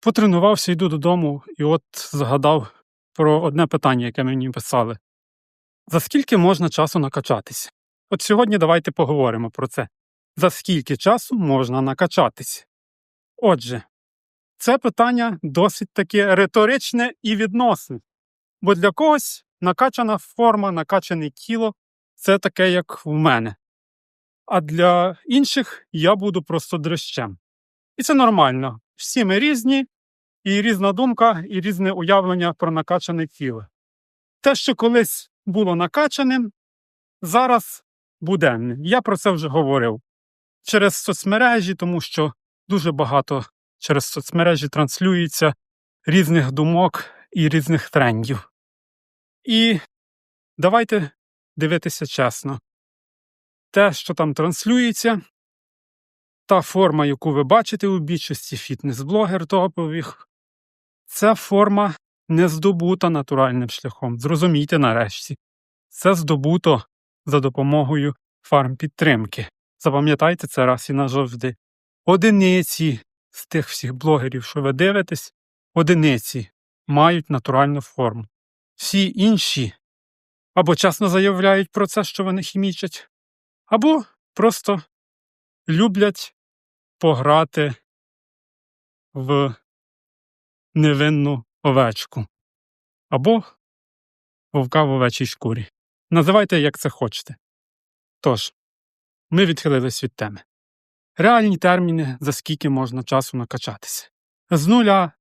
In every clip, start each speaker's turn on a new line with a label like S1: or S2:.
S1: Потренувався, йду додому, і от згадав про одне питання, яке мені писали: за скільки можна часу накачатись? От сьогодні давайте поговоримо про це. За скільки часу можна накачатись? Отже, це питання досить таке риторичне і відносне. Бо для когось накачана форма, накачане тіло це таке, як в мене. А для інших я буду просто дрищем. І це нормально. Всі ми різні, і різна думка, і різне уявлення про накачане тіло. Те, що колись було накачаним, зараз буденним. Я про це вже говорив через соцмережі, тому що дуже багато через соцмережі транслюється різних думок і різних трендів. І давайте дивитися чесно. Те, що там транслюється, та форма, яку ви бачите у більшості фітнес-блогер топових, це форма не здобута натуральним шляхом. Зрозумійте нарешті. Це здобуто за допомогою фармпідтримки. Запам'ятайте це раз і назавжди. Одиниці з тих всіх блогерів, що ви дивитесь, одиниці мають натуральну форму. Всі інші або чесно заявляють про це, що вони хімічать, або просто люблять пограти в невинну овечку, або вовка в овечій шкурі. Називайте, як це хочете. Тож, ми відхилились від теми. Реальні терміни, за скільки можна часу накачатися. З нуля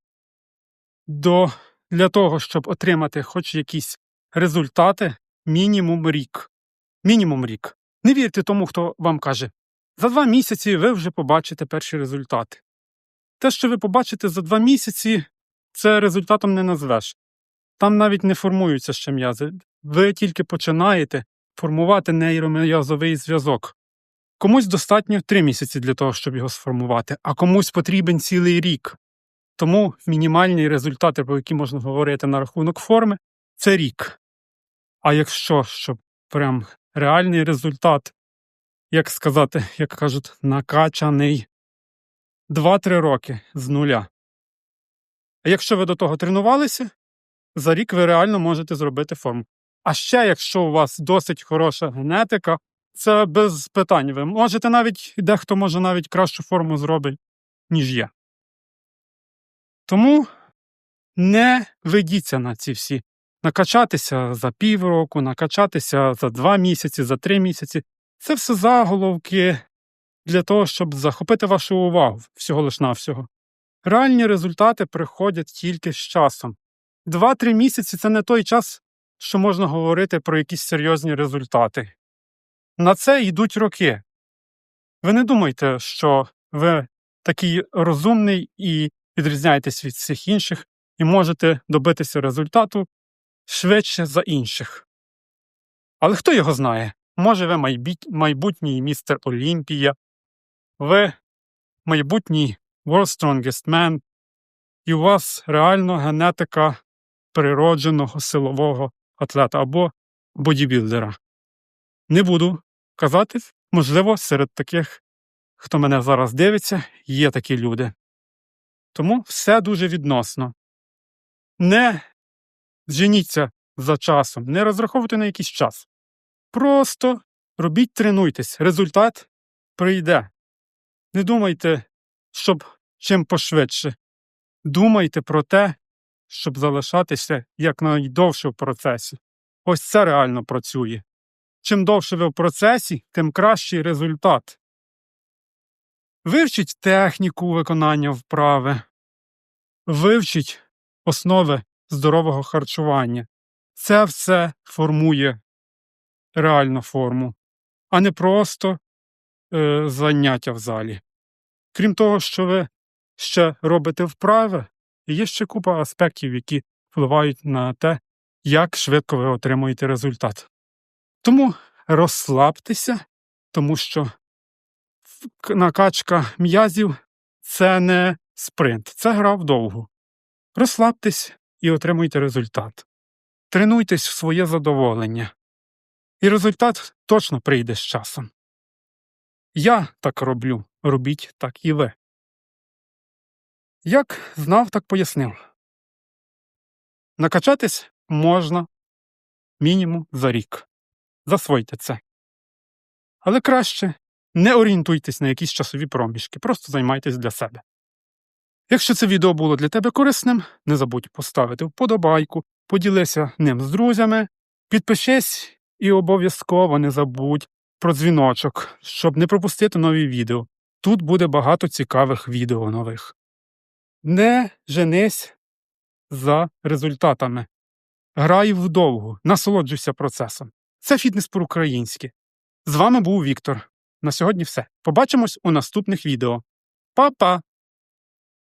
S1: до для того, щоб отримати хоч якісь результати, мінімум рік. Мінімум рік. Не вірте тому, хто вам каже, за два місяці ви вже побачите перші результати. Те, що ви побачите за два місяці, це результатом не назвеш. Там навіть не формуються ще м'язи. Ви тільки починаєте формувати нейром'язовий зв'язок. Комусь достатньо три місяці для того, щоб його сформувати, а комусь потрібен цілий рік. Тому мінімальні результати, про які можна говорити на рахунок форми, це рік. А якщо щоб прям реальний результат, як сказати, як кажуть, накачаний 2-3 роки з нуля. А якщо ви до того тренувалися, за рік ви реально можете зробити форму. А ще, якщо у вас досить хороша генетика, це без питань. Ви можете навіть, дехто може навіть кращу форму зробить, ніж я. Тому не ведіться на ці всі. Накачатися за півроку, накачатися за два місяці, за три місяці. Це все заголовки для того, щоб захопити вашу увагу всього лиш навсього. Реальні результати приходять тільки з часом. Два-три місяці це не той час, що можна говорити про якісь серйозні результати. На це йдуть роки. Ви не думайте, що ви такий розумний і відрізняєтесь від всіх інших, і можете добитися результату швидше за інших. Але хто його знає? Може, ви майбутній містер Олімпія, ви майбутній World Strongest Man, і у вас реально генетика природженого силового атлета або бодібілдера. Не буду казати, можливо, серед таких, хто мене зараз дивиться, є такі люди. Тому все дуже відносно. Не зженіться за часом, не розраховуйте на якийсь час. Просто робіть, тренуйтесь, результат прийде. Не думайте, щоб чим пошвидше. Думайте про те, щоб залишатися якнайдовше в процесі. Ось це реально працює. Чим довше ви в процесі, тим кращий результат. Вивчіть техніку виконання вправи, вивчіть основи здорового харчування. Це все формує реальну форму, а не просто е, заняття в залі. Крім того, що ви ще робите вправи, є ще купа аспектів, які впливають на те, як швидко ви отримуєте результат. Тому розслабтеся, тому що накачка м'язів це не спринт, це гра вдовгу. Розслабтесь і отримуйте результат. Тренуйтесь в своє задоволення, і результат точно прийде з часом. Я так роблю, робіть так і ви. Як знав, так пояснив. Накачатись можна мінімум за рік. Засвойте це. Але краще не орієнтуйтесь на якісь часові проміжки, просто займайтесь для себе. Якщо це відео було для тебе корисним, не забудь поставити вподобайку, поділися ним з друзями, підпишись і обов'язково не забудь про дзвіночок, щоб не пропустити нові відео. Тут буде багато цікавих відео нових. Не женись за результатами. Грай вдовгу, насолоджуйся процесом. Це фітнес по-українськи. З вами був Віктор. На сьогодні все. Побачимось у наступних відео. Па-па!